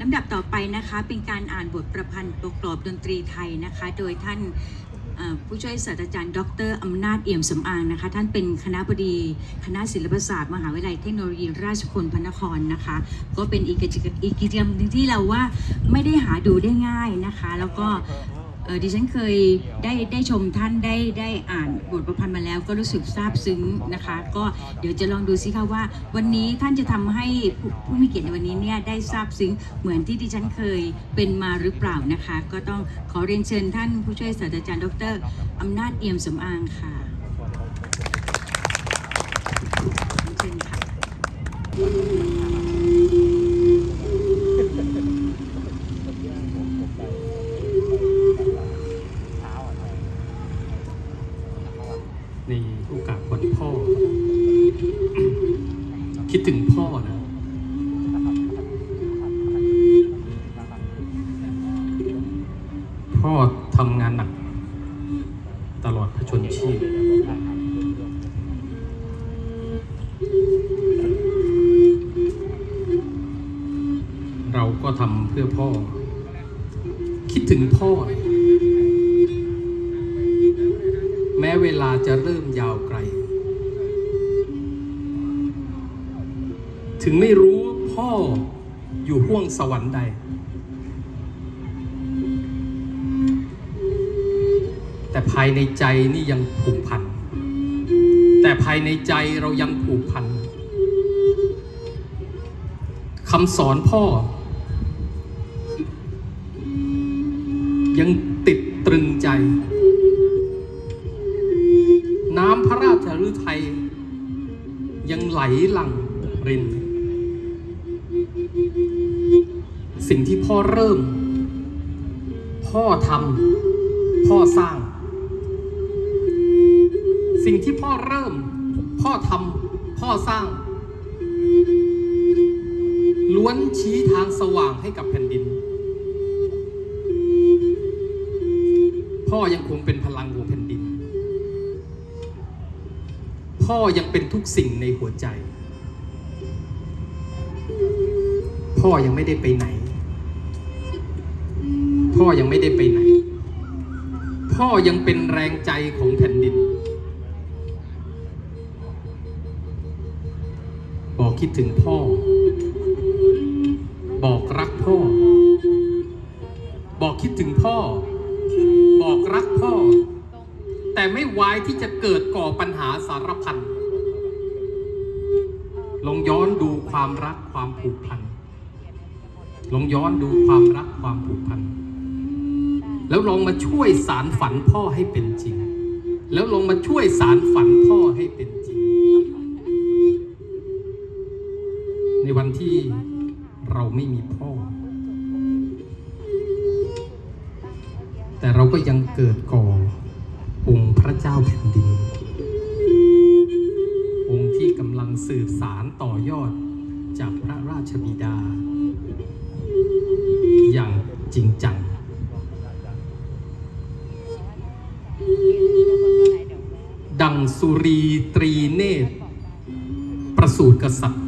ลำดับต่อไปนะคะ เป็นการอ่านบทประพันธ์ประกอบดนตรีไทยนะคะ โดยท่านผู้ช่วยศาสตราจารย์ ดรอำนาจเอี่ยมสำอางนะคะ ท่านเป็นคณะบดีคณะศิลปศาสตร์มหาวิทยาลัยเทคโนโลยีราชพลพระนครนะคะ ก็เป็นอีกกิจกรรมที่เราว่าไม่ได้หาดูได้ง่ายนะคะ แล้วก็ ดิฉันเคยได้ได้ชมท่านได้ได้อ่านบทประพันธ์มาแล้วก็รู้สึกซาบซึ้งนะคะ ก็เดี๋ยวจะลองดูซิค่ะว่า วันนี้ท่านจะทำให้ผู้ผู้มีเกียรติในวันนี้เนี่ยได้ซาบซึ้งเหมือนที่ดิฉันเคยเป็นมาหรือเปล่านะคะ ก็ต้องขอเรียนเชิญท่านผู้ช่วยศาสตราจารย์ ดรอำนาจเอี่ยมสมอางค่ะ ในโอกาสวันพ่อ คิดถึงพ่อนะ พ่อทำงานหนัก ตลอดพชนชีพ เราก็ทำเพื่อพ่อ คิดถึงพ่อ เวลาจะเริ่มยาวไกล ถึงไม่รู้พ่ออยู่ห้วงสวรรค์ใด แต่ภายในใจนี่ยังผูกพัน แต่ภายในใจเรายังผูกพันคำสอนพ่อ ยังติดตรึงใจ ฤทัยยังไหลหลั่งริน สิ่งที่พ่อเริ่ม พ่อทำพ่อสร้าง สิ่งที่พ่อเริ่ม พ่อทำพ่อสร้าง ล้วนชี้ทางสว่างให้กับแผ่นดิน พ่อยังคงเป็นพลัง ยังเป็นทุกสิ่งในหัวใจ พ่อยังไม่ได้ไปไหน พ่อยังไม่ได้ไปไหน พ่อยังเป็นแรงใจของแผ่นดิน บอกคิดถึงพ่อ บอกรักพ่อ บอกคิดถึงพ่อ บอกรักพ่อ แต่ไม่ไวายที่จะเกิดก่อปัญหาสารพันลองย้อนดูความรักความผูกพันลองย้อนดูความรักความผูกพันแล้วลองมาช่วยสารฝันพ่อให้เป็นจริง แล้วลองมาช่วยสารฝันพ่อให้เป็นจริง ในวันที่เราไม่มีพ่อ แต่เราก็ยังเกิดก่อ องค์พระเจ้าแผ่นดิน องค์ที่กำลังสืบสารต่อยอดจากพระราชบิดา อย่างจริงจัง ดังสุรีตรีเนตร ประสูตรกษัตริย์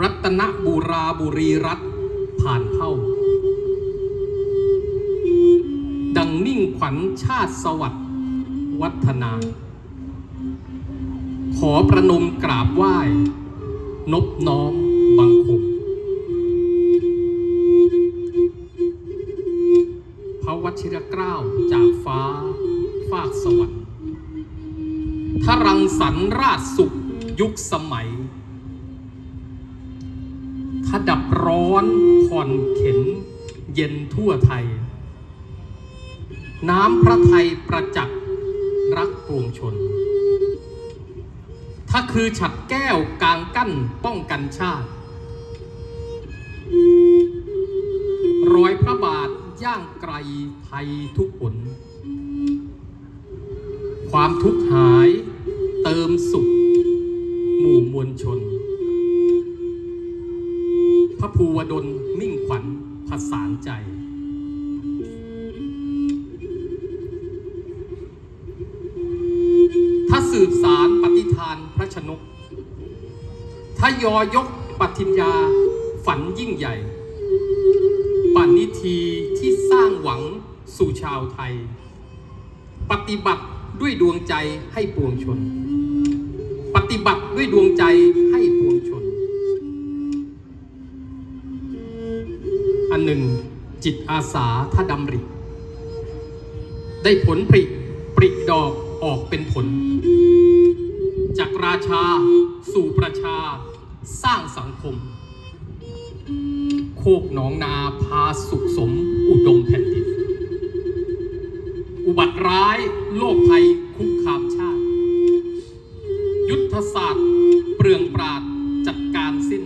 รัตนบุราบุรีรัตน์ผ่านเข้า ดังนิ่งขวัญชาติสวัสดิ์วัฒนา ขอประนมกราบไหว้ นบน้อมบังคมพระวชิรเกล้าจากฟ้าฟากสวรรค์ทรังสรรราชสุขยุคสมัยขดับร้อนผ่อนเข็นเย็นทั่วไทย น้ำพระไทยประจักษ์รักปวงชน ถ้าคือฉัดแก้วกลางกั้นป้องกันชาติ รอยพระบาทย่างไกลไทยทุกผล ความทุกข์หายเติมสุข หมู่มวลชน พระภูวดลมิ่งขวัญผสานใจ สืบสารปฏิทานพระชนก ถ้ายอยกปฏิญญาฝันยิ่งใหญ่ปณิธีที่สร้างหวังสู่ชาวไทย ปฏิบัติด้วยดวงใจให้ปวงชน ปฏิบัติด้วยดวงใจให้ปวงชน อันหนึ่งจิตอาสาท่าดำริ ได้ผลผลิปริดอก ออกเป็นผล จากราชาสู่ประชาสร้างสังคม โคกหนองนาพาสุขสมอุดมแผ่นดิน อุบัติร้ายโลกภัยคุกคามชาติ ยุทธศาสตร์เปลืองปราดจัดการสิ้น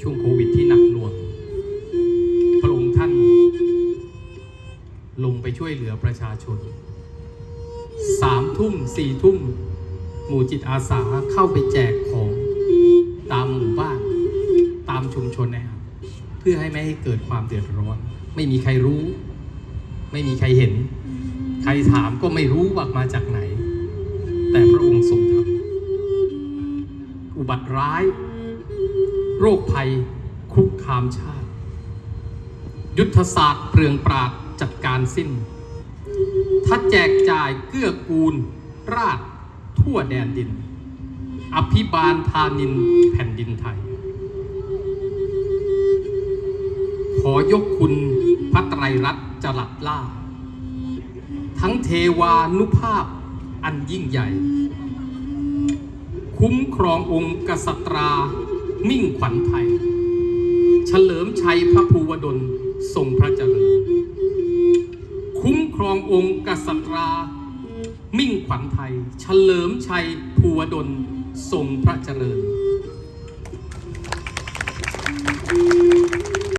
ช่วงโควิดที่หนัก ช่วยเหลือประชาชนสามทุ่มสี่ทุ่ม หมู่จิตอาสาเข้าไปแจกของตามหมู่บ้าน ตามชุมชนนะครับเพื่อให้ไม่ให้เกิดความเดือดร้อน ไม่มีใครรู้ ไม่มีใครเห็น ใครถามก็ไม่รู้ว่ามาจากไหน แต่พระองค์ทรงทำอุบัติร้าย โรคภัยคุกคามชาติ ยุทธศาสตร์เปลืองปราดจัด การสิ้นถ้าแจกจ่ายเกื้อกูล ราดทั่วแดนดิน อภิบาลทานินแผ่นดินไทย ขอยกคุณพระไตรรัตน์จรัสล่า ทั้งเทวานุภาพอันยิ่งใหญ่ คุ้มครององค์กษัตรา มิ่งขวัญไทย เฉลิมชัยพระภูวดลทรงพระเจริญ องค์กษัตรา มิ่งขวัญไทย เฉลิมชัยภูวดลทรงพระเจริญ